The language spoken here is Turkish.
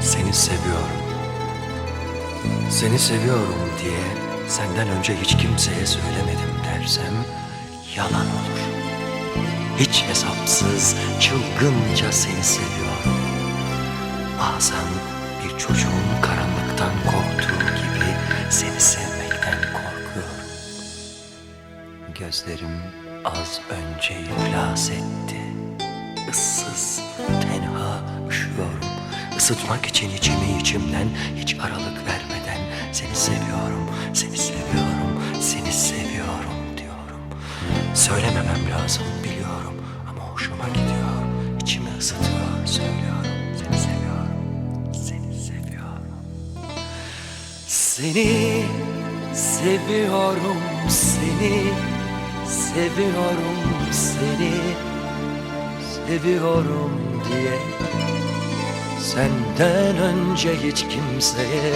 seni seviyorum. Seni seviyorum diye senden önce hiç kimseye söylemedim dersem yalan olur. Hiç hesapsız, çılgınca seni seviyorum. Bazen bir çocuğun karanlıktan korktuğu gibi seni sevmekten korkuyorum. Gözlerim az önce iflas etti. Isıtmak için içimi içimden hiç aralık vermeden seni seviyorum, seni seviyorum, seni seviyorum diyorum. Söylememem lazım biliyorum ama hoşuma gidiyor. İçimi ısıtıyor, söylüyorum. Seni seviyorum, seni seviyorum. Seni seviyorum, seni seviyorum, seni seviyorum diye Senden önce hiç kimseye